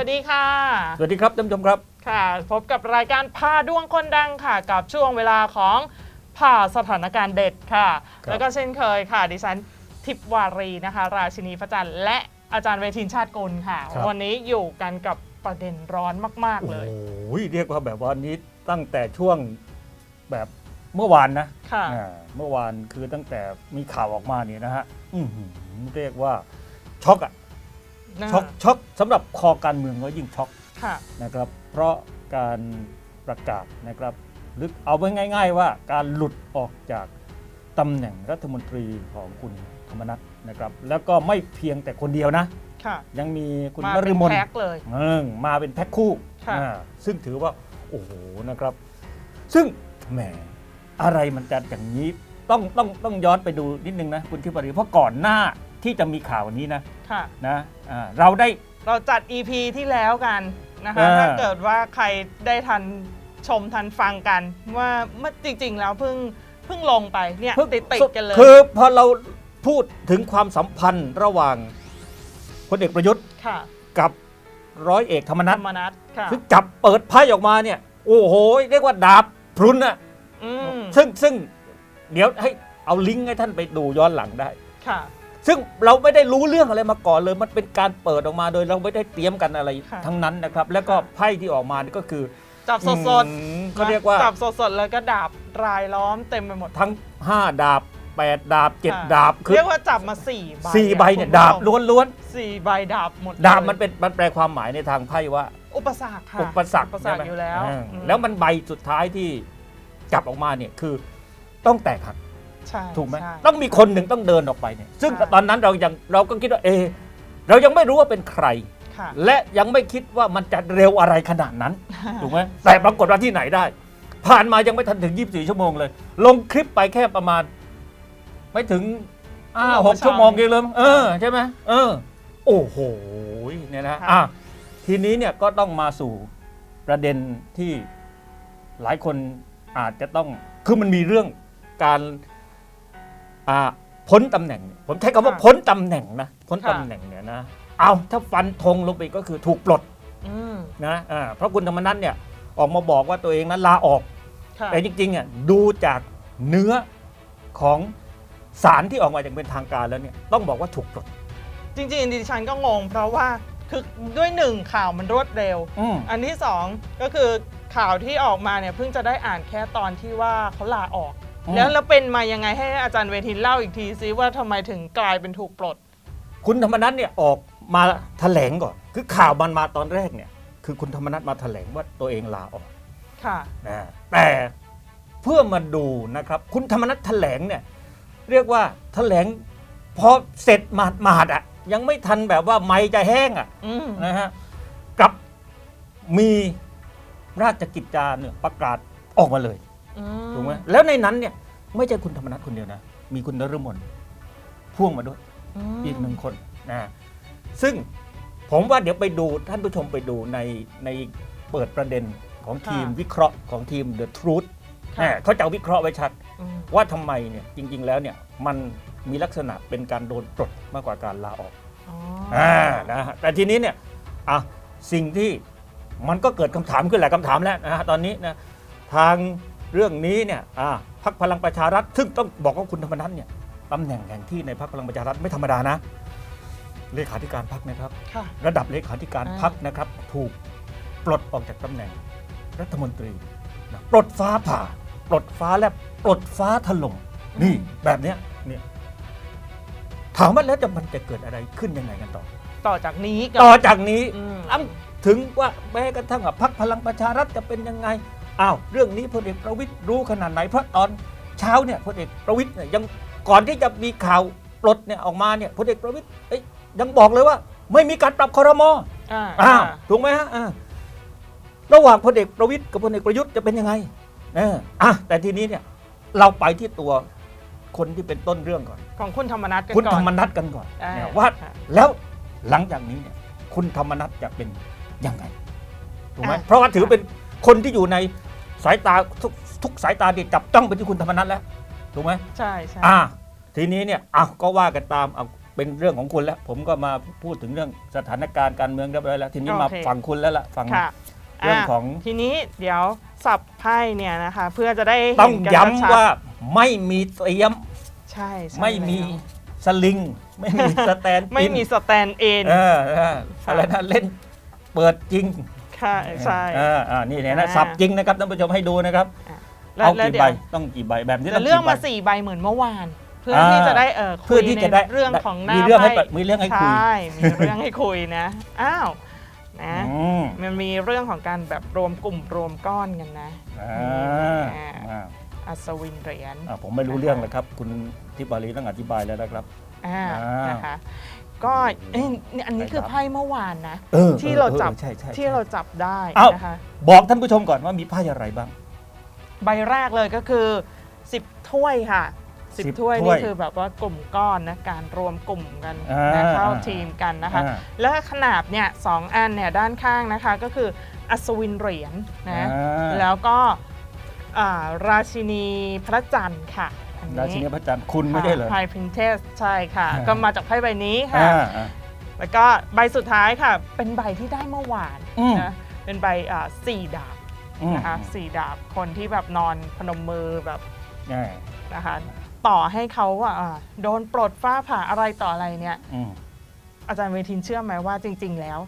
วัสดีค่ะ สวัสดีครับท่านผู้ชมครับ ค่ะ พบกับรายการพาดวงคนดังค่ะ กับช่วงเวลาของผ่าสถานการณ์เด็ดค่ะครับแล้วก็เช่นเคยค่ะ ดิฉันทิพวารีนะคะ ราชินีพระจันทร์และอาจารย์เวทินชาติกุลค่ะวันนี้อยู่กันกับประเด็นร้อนมาก ๆ เลย โอ้ยเรียกว่าแบบว่านี้ตั้งแต่ช่วงแบบเมื่อวานนะค่ะ อ่าเมื่อวานคือตั้งแต่มีข่าวออกมาเนี่ยนะฮะอื้อหือเรียกว่าช็อกอะ ช็อกช็อกสำหรับคอการเมืองก็ยิ่งช็อกค่ะ นะครับ เพราะการประกาศนะครับหรือเอาไว้ง่าย ๆ ว่าการหลุดออกจากตำแหน่งรัฐมนตรีของคุณธรรมนัฐนะครับ แล้วก็ไม่เพียงแต่คนเดียวนะ ค่ะยังมีคุณมานเป็ฤนมล แพ็คเลย เออมาเป็นแพ็คคู่ค่ะ อ่าซึ่งถือว่า โอ้โหนะครับ ซึ่งแหมอะไรมันจะอย่างนี้ต้องต้องต้องย้อนไปดูนิดนึงนะ คุณทิพย์รีเพราะก่อนหน้า ที่จะมีข่าวนี้นะค่ะ นะอ่าเราได้ เราจัด EP ที่แล้วกันนะคะ อ่า ถ้าเกิดว่าใครได้ทันชมทันฟังกันว่าเมื่อจริง ๆ แล้วเพิ่งเพิ่งลงไปเนี่ยเพิ่งติดติดๆกันเลย คือพอเราพูดถึงความสัมพันธ์ระหว่างพลเอกประยุทธ์ค่ะกับร้อยเอกธรรมนัธฐรรมนัทค่ะซึ่งจับเปิดไพ่ออกมาเนี่ย โอ้โห เรียกว่าดาบพรุนอะอืมซึ่งซึ่งเดี๋ยวให้เอาลิงก์ให้ท่านไปดูย้อนหลังได้ ค่ะ ซึ่งเราไม่ได้รู้เรื่องอะไรมาก่อนเลย มันเป็นการเปิดออกมาโดยเราไม่ได้เตรียมกันอะไรค่ะ ทั้งนั้นนะครับ แล้วก็ไพ่ที่ออกมานี่ก็คือ จับสดอืมๆก็เรียกว่า จับสดๆ แล้วก็ดาบรายล้อมเต็มไปหมดทั้ง 5 ดาบ 8 ดาบ ค่ะ7 ดาบคือเรียกว่าจับมาสี่ใบสี่ใบเนี่ย คุณผู้ดาบชมล้วนสี่ใบดาบหมดๆ ดาบมันลยเป็นมันแปลความหมายในทางไพ่ว่า อุปสรรคค่ะอุปสรรคอุปสรรคใช่ไหมอยู่แล้วอ่าอืมแล้วมันใบสุดท้ายที่จับออกมาเนี่ยคือต้องแตกหัก ใช่ถูกไหมใช่ ต้องมีคนหนึ่งต้องเดินออกไปเนี่ยซึ่งใช่ ตอนนั้นเรายังเราก็คิดว่าเออเรายังไม่รู้ว่าเป็นใคร ค่ะ และยังไม่คิดว่ามันจะเร็วอะไรขนาดนั้น ถูกไหมแต่ปรากฏว่าที่ไหนได้ ผ่านมายังไม่ทันถึง 24 ชั่วโมงเลย ลงคลิปไปแค่ประมาณ ไม่ถึงอ้าชั่วโมงหกเช้าชั่วโมงเองเลยเออใช่ไหมเออ โอ้โหเนี่ยนะค่ะ อะทีนี้เนี่ยก็ต้องมาสู่ประเด็นที่หลายคนอาจจะต้องคือมันมีเรื่องการ อ่าพ้นตำแหน่งผมใช้คำว่าพ้นตำแหน่งนะพ้นตำแหน่งเนี่ยนะเอาถ้าฟันธงลงไปก็คือถูกปลดอืมนะอ่าเพราะคุณธรรมนัฐเนี่ยออกมาบอกว่าตัวเองนั้นลาออกค่ะแต่จริงๆอะดูจากเนื้อของสารที่ออกมาอย่างเป็นทางการแล้วเนี่ยต้องบอกว่าถูกปลด จริงๆดิฉันก็งงเพราะว่าคือด้วยหนึ่งข่าวมันรวดเร็วอืมอันที่สองก็คือข่าวที่ออกมาเนี่ยเพิ่งจะได้อ่านแค่ตอนที่ว่าเขาลาออก แล้วแล้วเป็นมายังไงให้อาจารย์เวทินเล่าอีกทีซิว่าทำไมถึงกลายเป็นถูกปลด คุณธรรมนัฐเนี่ยออกมาแถลงก่อน คือข่าวมันมาตอนแรกเนี่ย คือคุณธรรมนัฐมาแถลงว่าตัวเองลาออกค่ะ นะแต่เพื่อมาดูนะครับ คุณธรรมนัฐแถลงเนี่ยเรียกว่าแถลงพอเสร็จหมาดมาดๆอะยังไม่ทันแบบว่าไม้จะแห้งอะ อืมนะฮะกลับมีราชกิจจาเนี่ยประกาศออกมาเลย อืถูกไหมแล้วในนั้นเนี่ยไม่ใช่คุณธรรมนัฐคนเดียวนะ มีคุณนฤมลพ่วงมาด้วยมอีกหนึ่งคนนะซึ่งผมว่าเดี๋ยวไปดูท่านผู้ชมไปดูในในเปิดประเด็นของทีมวิเคราะห์ของทีม The Truth ค่ะนะเขาจะวิเคราะห์ไว้ชัด อืมว่าทำไมเนี่ยจริง ๆ แล้วเนี่ยมันมีลักษณะเป็นการโดนปลดมากกว่าการลาออกอ๋ออ่านะฮะแต่ทีนี้เนี่ยอะสิ่งที่มันก็เกิดคำถามขึ้นหลายคำถามแล้วนะฮะตอนนี้นะทาง เรื่องนี้เนี่ยอ่าพักพลังประชารัฐ ซึ่งต้องบอกว่าคุณธรรมนัฐเนี่ยตำแหน่งแห่งที่ในพักพลังประชารัฐไม่ธรรมดานะ เลขาธิการพักนะครับค่ะระดับเลขาธิการอ่าพักนะครับ ถูกปลดออกจากตำแหน่งรัฐมนตรีนะปลดฟ้าผ่า ปลดฟ้าแลบปลดฟ้าถล่มนี่แบบเนี้ยเนี่ยถามว่าแล้วจะมันจะเกิดอะไรขึ้นยังไงกันต่อ ต่อจากนี้ก็ต่อจากนี้อืมอ้ำถึงว่าแม้กระทั่งว่าพักพลังประชารัฐจะเป็นยังไง อ้าวเรื่องนี้พลเอกประวิตยรู้ขนาดไหนเพราะตอนเช้าเนี่ยพลเอกประวิตยเนี่ยยังก่อนที่จะมีข่าวปลดเนี่ยออกมาเนี่ยพลเอกประวิตยเอ้ยยังบอกเลยว่า ไม่มีการปรับคอรมออ่าอ้าวถูกไหมฮะอ่าระหว่างพลเอกประวิตยกับพลเอกประยุทธ์จะเป็นยังไงเอออะแต่ทีนี้เนี่ยเราไปที่ตัวคนที่เป็นต้นเรื่องก่อน ของคุณธรรมนัฐกันคุณก่อนธรรมนัฐกันก่อนอ่าเนี่ยว่าค่ะ แล้วหลังจากนี้เนี่ยคุณธรรมนัฐจะเป็นยังไงถูกไหมอะ เพราะว่าถือเป็นคนที่อยู่ใน สายตาทุกทุกสายตาที่จับจ้องไปที่คุณธรรมนัฐแล้วถูกไหมใช่ใช่อ่า ทีนี้เนี่ยอะก็ว่ากันตามเอาไปเป็นเรื่องของคุณแล้ว ผมก็มาพูดถึงเรื่องสถานการณ์การเมืองเรียบร้อยแล้ว ทีนี้มาโอเคฟังคุณแล้วล่ะฟังค่ะเรื่องของะทีนี้เดี๋ยวสับไพ่เนี่ยนะคะ เพื่อจะได้เห็นต้องกันย้ำชัดๆว่าไม่มีเตรียม ใช่ใช่ไม่มีแล้วสลิง ไม่มีสแตนด์ไม่อินมีสแตนเอ็น เออเอออะไรนะเล่นเปิดจริง ค่ะใช่ เอออ่านี่เนี่ยนะอ่า สับจริงนะครับท่านผู้ชมให้ดูนะครับ แล้วเอาแล้วกี่เดี๋ใบยวต้องกี่ใบแบบนี้จะต้องเลือกกี่ใบ มาสี่ใบเหมือนเมื่อวาน เพื่ออ่าที่จะได้เออคุเพื่อยที่ในจะได้เรื่องของหน้ามีเรื่องให้ไพ่มีเรื่องให้คุยใช่ มีเรื่องให้คุยนะ อ้าวนะอืมมันมีเรื่องของการแบบรวมกลุ่มรวมก้อนกันนะ อ่าอ่า อ่าอัศวินเหรียญ อ่าผมไม่รู้เรื่องเลยครับ คุณทิพารีต้องอธิบายแล้วนะครับ อ่า อ่านนะคะ ก็เอ้ยนี่อันนี้คือไพ่เมื่อวานนะ เออที่เราจับ ออใช่ใช่ที่เราจับได้เอ้า นะคะบอกท่านผู้ชมก่อนว่ามีไพ่อะไรบ้าง ใบแรกเลยก็คือ 10 ถ้วยค่ะ10 10 ถ้วยถ้นี่วยคือแบบว่ากลุ่มก้อนนะการรวมกลุ่มกันอ่านะเข้าอ่าทีมกันนะคะ อ่าแล้วขนาบเนี่ยสองอันเนี่ยด้านข้างนะคะก็คืออัศวินเหรียญนะอ่า แล้วก็อ่าราชินีพระจันทร์ค่ะ อันนี้ราชินีพระจันทร์คุณไม่ได้เหรอไพ่พรินเทสใช่ค่ะอ่าก็มาจากไพ่ใบนี้ค่ะอ่าอ่า แล้วก็ใบสุดท้ายค่ะ เป็นใบที่ได้เมื่อวานอืม นะเป็นใบอ่าสี่ดาบอืมนะคะสี่ดาบคนที่แบบนอนพนมมือแบบ อ่านะคะต่อให้เขาว่าอ่าโดนปลดฟ้าผ่าอะไรต่ออะไรเนี่ย อืม อาจารย์เวทินเชื่อไหมว่าจริง ๆ แล้ว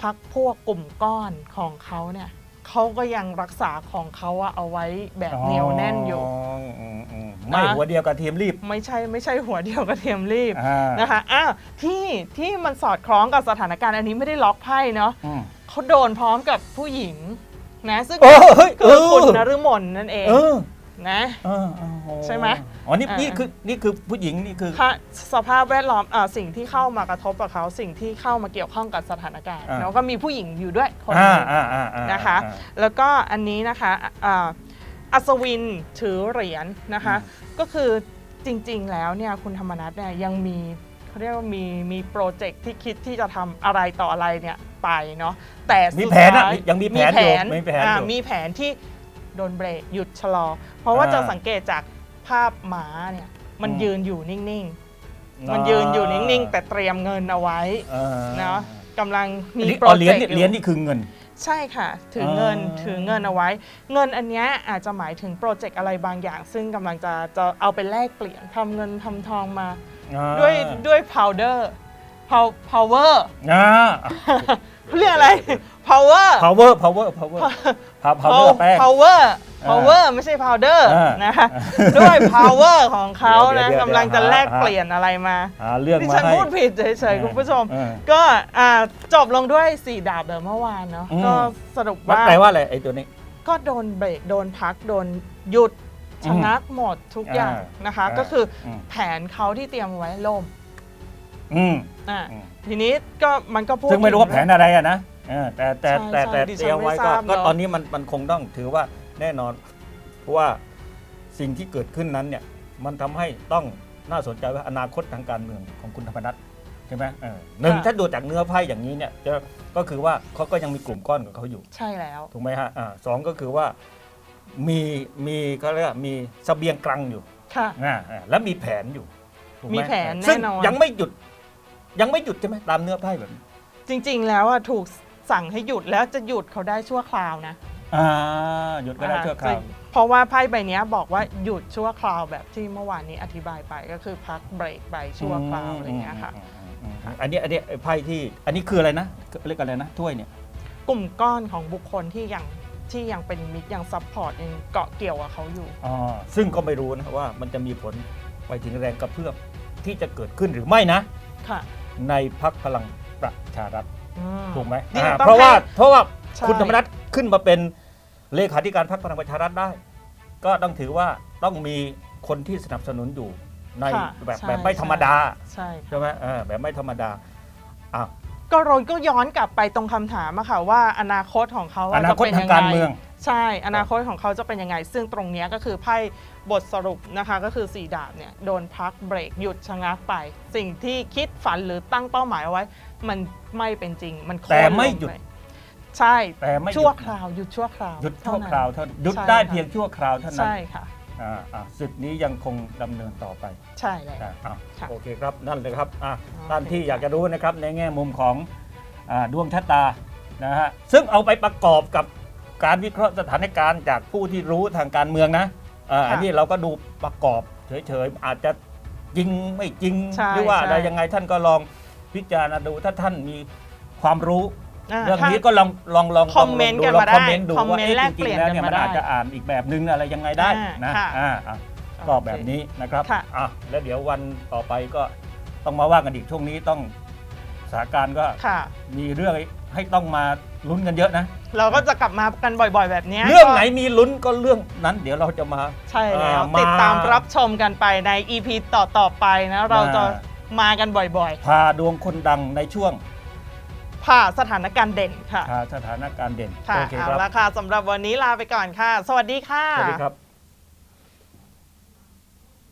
พักพวกกลุ่มก้อนของเขาเนี่ยเขาก็ยังรักษาของเขาอะเอาไว้แบบเหนียวแน่นอยู่อืมอืม ไม่นะหัวเดียวกับทีมรีบ ไม่ใช่ไม่ใช่หัวเดียวกระเทียมรีบอ่านะคะอ้าวที่ที่มันสอดคล้องกับสถานการณ์อันนี้ไม่ได้ล็อกไพ่เนาะอืม เขาโดนพร้อมกับผู้หญิงนะซึ่งเออเฮ้ยคือคุณเออ นฤมลนั่นเองเออนะ เออเออโอ้ใช่ไหมอ๋อนี่อ่านี่ นี่คือนี่คือผู้หญิงนี่คือ ค่ะสภาพแวดล้อมอ่าสิ่งที่เข้ามากระทบกับเขาสิ่งที่เข้ามาเกี่ยวข้องกับสถานการณ์อ่า แล้วก็มีผู้หญิงอยู่ด้วยคนหอ่านึง อ่าอ่าอ่านะคะ อ่า แล้วก็อันนี้นะคะอ่า อัศวินถือเหรียญนะคะ ก็คือจริงๆแล้วเนี่ยคุณธรรมนัฐเนี่ยยังมีเขาเรียกว่ามีมีโปรเจกต์ที่คิดที่จะทำอะไรต่ออะไรเนี่ยไปเนาะแต่มีสุดแผนอะท้ายยังมีแผนอยู่มีแผนอ่าอยู่มีแผนที่โดนเบรกหยุดชะลอ เพราะว่าอ่าจะสังเกตจากภาพหมาเนี่ยมันอืม ยืนอยู่นิ่งๆ มันยืนอยู่นิ่งๆ แต่เตรียมเงินเอาไว้เออเนาะ กำลังมีอันนี้โปรอ๋อเหรีเจยญกต์นี่อยู่เหรียญนี่คือเงิน ใช่ค่ะ ถือเงินอ่า ถือเงินเอาไว้ เงินอันเนี้ยอาจจะหมายถึงโปรเจกต์อะไรบางอย่าง ซึ่งกำลังจะจะเอาไปแลกเปลี่ยนทำเงินทำทองมา อ่าด้วยด้วย powder pow- power อ่าเขาเรียกอะไร power power power power power แป้ง power power ไม่ใช่ powder อ่านนะคะด้วย power ของเขาเดี๋ยวนะเดี๋ยวกำลังจะเดี๋ยวแลกหาเปลี่ยนอะไรมาหาเรื่องดิมาฉันให้ พูดผิดเฉยๆคุณผู้ชมเออก็อ่าจบลงด้วยสี่ดาบแบบเมื่อวานเนาะอืม ก็สรุปมันว่า แปลว่าอะไรไอ้ตัวนี้ ก็โดนเบรก โดนพัก โดนหยุดอืมชะงักหมดทุกอย่างอ่านนะคะ อ่าก็คืออม แผนเขาที่เตรียมไว้ล่มอืม อะอืม ทีนี้ก็มันก็พูดซึ่งไม่รู้ว่าถึแผนอะไรอะนะ เออแต่แต่ใช่แต่แต่ใช่ดิฉันเตรียมไว้ไม่ก็ทราบก็เนอะ ตอนนี้มันมันคงต้องถือว่าแน่นอนเพราะว่าสิ่งที่เกิดขึ้นนั้นเนี่ยมันทำให้ต้องน่าสนใจว่าอนาคตทางการเมืองของคุณธรรมนัฐใช่ไหมเออหนึ่งถ้าดูจากเนื้อไพ่อย่างนี้เนี่ยจะก็คือว่าเขาก็ยังมีกลุ่มก้อนของเขาอยู่ ใช่แล้ว ถูกไหมฮะอ่าสองก็คือว่ามีมีเขาเรียกว่ามีเสบียงกลางอยู่ค่ะ อ่าอ่าแล้วมีแผนอยู่ถูกไหมีแผนซึ่งแน่นอน ยังไม่หยุดยังไม่หยุดใช่ไหมตามเนื้อไพ่แบบนี้ จริงๆ แล้วอะถูก สั่งให้หยุดแล้วจะหยุดเขาได้ชั่วคราวนะอ่าหยุดก็ได้ชั่วคราวเพราะว่าไพ่ใบเนี้ยบอกว่าหยุดชั่วคราวแบบที่เมื่อวานนี้อธิบายไปก็คือพักเบรกไปชั่วคราวอะไรอย่างเงี้ยค่ะอืมอืมอืมอืมอันนี้อันนี้ไอ้ไพ่ที่อันนี้คืออะไรนะเรียกอะไรนะถ้วยเนี่ยกลุ่มก้อนของบุคคลที่ยังที่ยังเป็นมิตรยังซัพพอร์ตยังเกาะเกี่ยวกับเขาอยู่อ๋อซึ่งก็ไม่รู้นะว่ามันจะมีผลไปถึงแรงกระเพื่อมที่จะเกิดขึ้นหรือไม่นะค่ะในพักพลังประชารัฐ อืถูกไหมนี่อ่าต้องเพราะว่าให้เพราะว่าใช่ คุณธรรมนัฐขึ้นมาเป็นเลขาธิการพรรคพลังประชารัฐได้ ก็ต้องถือว่าต้องมีคนที่สนับสนุนอยู่ในค่ะแบบใช่แบบไม่ธรรมดาใช่ค่ะใช่ไหมเออแบบไม่ธรรมดาอ้าวก็โรนก็ย้อนกลับไปตรงคำถามอะค่ะว่าอนาคตของเขาอะอนาคตจะเป็นทางยังการไงเมือง ใช่อนาคตของเขาจะเป็นยังไง ซึ่งตรงเนี้ยก็คือไพ่บทสรุปนะคะก็คือสีดาบเนี่ยโดนพักเบรกหยุดชะงักไป สิ่งที่คิดฝันหรือตั้งเป้าหมายเอาไว้ มันไม่เป็นจริง มันโค่นแต่ไม่ลงหยุดปใช่แต่ไม่หยุด ชั่วคราวหยุดชั่วคราวหยุดชั่วเท่นั้นคราวเท่านั้นหยุดใช่ได้ค่ะเพียงชั่วคราวเท่านั้นใช่ค่ะ อ่าอ่าศึกนี้ยังคงดำเนินต่อไป ใช่แล้ว อ่าอ่าค่ะโอเคครับนั่นเลยครับอะโอเคท่านที่อยากจะรู้นะครับในแง่มุมของอ่าดวงชะตานะฮะซึ่งเอาไปประกอบกับการวิเคราะห์สถานการณ์จากผู้ที่รู้ทางการเมืองนะอ่าอันนี้เราก็ดูประกอบเฉยๆอาจจะจริงไม่จริงใช่หรือว่าใช่อะไรยังไงท่านก็ลอง พิจารณาดูถ้าท่านมีความรู้าเรื่องถ้านี้ก็ลองลองลองคอมเมนต์ลงดูกันลองมาได้คอมเมนต์ดูคอมว่าเมนต์เอ๊ะแลกจเปลี่ริยงนๆแล้วกันเนี่ยมามันได้อาจจะอ่านอีกแบบนึงอะไรยังไงได้อ่านะค่ะอ่าอะโอเคก็แบบนี้นะครับค่ะอะแล้วเดี๋ยววันต่อไปก็ต้องมาว่ากันอีกช่วงนี้ต้องสถานการณ์ก็ค่ะมีเรื่องให้ต้องมาลุ้นกันเยอะนะ เราก็จะกลับมากันบ่อย ๆ แบบนี้ยเรื่องก็ไหนมีลุ้นก็เรื่องนั้น เดี๋ยวเราจะมาใช่แล้วอ่ามาติดตามรับชมกันไปใน EP ต่อๆไปนะ เราจะอ่ มากันบ่อยพาดวงคนดังในช่วงๆ ผ่าสถานการณ์เด่นค่ะ พาสถานการณ์เด่นค่ะ โอเคเอาครับละค่ะสำหรับวันนี้ลาไปก่อนค่ะ สวัสดีค่ะ สวัสดีครับ